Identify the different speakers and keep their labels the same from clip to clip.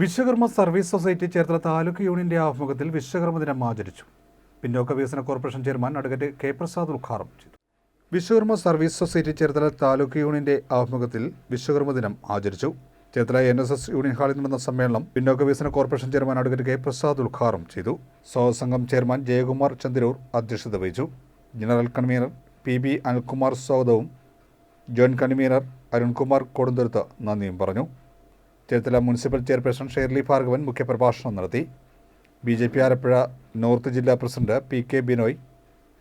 Speaker 1: Vishwakarma service society Cherthala taluk യൂണിയന്റെ ആഭിമുഖ്യത്തിൽ വിശ്വകർമ്മ ദിനം ആചരിച്ചു. പിന്നോക്ക വികസന corporation chairman advocate K Prasad ഉദ്ഘാടനം ചെയ്തു. വിശ്വകർമ്മ സർവീസ് സൊസൈറ്റി ചേർത്തല താലൂക്ക് യൂണിയന്റെ ആഭിമുഖ്യത്തിൽ വിശ്വകർമ്മ ദിനം ആചരിച്ചു. Cherthala N S S union ഹാളിൽ നടന്ന സമ്മേളനം പിന്നോക്ക വികസന corporation chairman advocate K Prasad ഉദ്ഘാടനം ചെയ്തു. സ്വാഗതസംഘം ചെയർമാൻ ജയകുമാർ ചന്ദ്രൂർ അധ്യക്ഷത വഹിച്ചു. General convener P B Anilkumar സ്വാഗതവും ജോയിന്റ് കൺവീനർ അരുൺകുമാർ കൊടുന്തുരുത്ത് നന്ദിയും പറഞ്ഞു. Cherthala municipal chairperson Shirley Bhargavan മുഖ്യപ്രഭാഷണം നടത്തി. B J P Alappuzha north ജില്ലാ president P K Binoy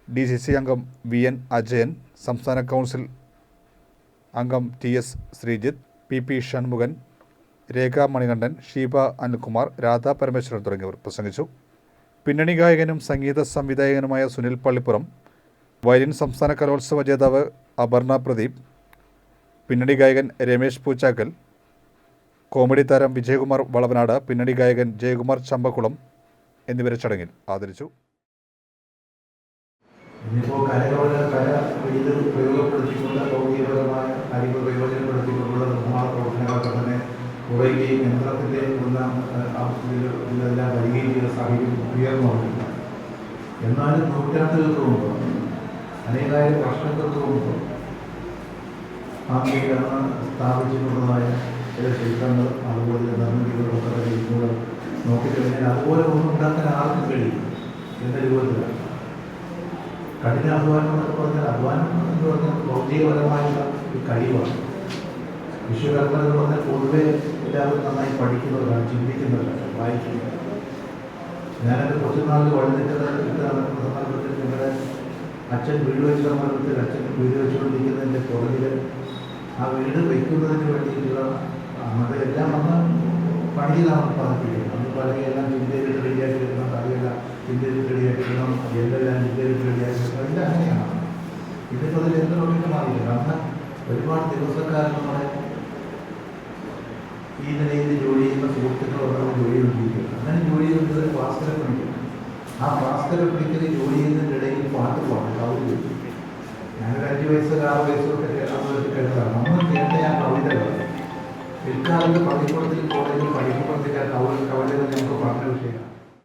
Speaker 1: D C C അംഗം വി എൻ അജയൻ സംസ്ഥാന കൗൺസിൽ അംഗം T S Sreejith P P Shanmukhan Rekha Manikandan Sheeba Anilkumar Radha Parameswaran തുടങ്ങിയവർ പ്രസംഗിച്ചു. പിന്നണി ഗായകനും സംഗീത സംവിധായകനുമായ സുനിൽ പള്ളിപ്പുറം വയലിൻ സംസ്ഥാന കലോത്സവ ജേതാവ് അപർണ പ്രദീപ് പിന്നണി ഗായകൻ രമേശ് പൂച്ചാക്കൽ കോമഡി താരം വിജയകുമാർ വളവനാട് പിന്നണി ഗായകൻ ജയകുമാർ ചമ്പക്കുളം എന്നിവരെ ചടങ്ങിൽ ആദരിച്ചു.
Speaker 2: എന്നാലും നൂറ്റാണ്ടുകൾക്ക് മുമ്പ് അനേകായിരം വർഷങ്ങൾക്ക് മുമ്പ് ആദ്യം സ്ഥാപിച്ചിട്ടുള്ളതായ ചില ശില്പങ്ങൾ അതുപോലെ നിർമ്മിതികളൊക്കെ കഴിയുമ്പോൾ നോക്കിക്കഴിഞ്ഞാൽ അതുപോലെ ഒന്നും ഉണ്ടാക്കാൻ ആർക്കും കഴിയും എന്ന രൂപത്തിലാണ് കഠിന അധ്വാനം എന്നൊക്കെ പറഞ്ഞാൽ അധ്വാനം എന്ന് പറഞ്ഞാൽ ഭൗതികപരമായുള്ള ഒരു കഴിവാണ്. വിശ്വകർമ്മ എന്ന് പറഞ്ഞാൽ പൊതുവെ എല്ലാവരും നന്നായി പഠിക്കുന്നവരാണ് ചിന്തിക്കുന്നവരാണ് വായിക്കുന്നത് ഞാനൊക്കെ കുറച്ച് നാൾ വഴുതിട്ടത് സന്ദർഭത്തിൽ നിങ്ങളുടെ അച്ഛൻ വീട് വെച്ച സന്ദർഭത്തിൽ അച്ഛൻ വീട് വെച്ചുകൊണ്ടിരിക്കുന്നതിന്റെ പുറകിൽ ആ വീട് വയ്ക്കുന്നതിന് വേണ്ടിയിട്ടുള്ള അന്നത്തെ എല്ലാം വന്ന് പണിയിലാണ് പറഞ്ഞിരിക്കുന്നത് നമ്മൾ പലകയെല്ലാം ചിന്തയിൽ റെഡിയാക്കിയിരുന്ന തലയെല്ലാം ചിന്തയിൽ റെഡിയാക്കിയിടണം എല്ലാം ചിന്തയിൽ റെഡിയാക്കിയിടണം എല്ലാം അങ്ങനെയാണ്. ഇതിപ്പോൾ അതിൽ എന്തൊക്കെ മാറിയില്ല കാരണം ഒരുപാട് ദിവസക്കാരൻ നമ്മുടെ ഈ നിലയിൽ ജോലി ചെയ്യുന്ന സുഹൃത്തുക്കളോടാണ് ജോലി ചെയ്തുകൊണ്ടിരിക്കുന്നത് അങ്ങനെ ജോലി ചെയ്യുന്നത് ഭാസ്കര പണിക്കും ആ ഭാസ്കര പണിക്കൽ ജോലി ചെയ്യുന്നതിന്റെ ഇടയിൽ പാട്ട് പാടും. കവിത ഞാനൊരു അഞ്ച് വയസ്സൊക്കെ ആറ് വയസ്സൊക്കെ കേരളത്തിൽ കേട്ടതാണ്. നമ്മൾ കേട്ട ആ കവിതകൾ പിൽക്കാലത്ത് പള്ളിക്കൂടത്തിൽ കോളേജിൽ പഠിക്കുമ്പോഴത്തേക്ക് ആ കവിത കവിതകൾ ഞങ്ങൾക്ക് പറഞ്ഞ വിഷയമാണ്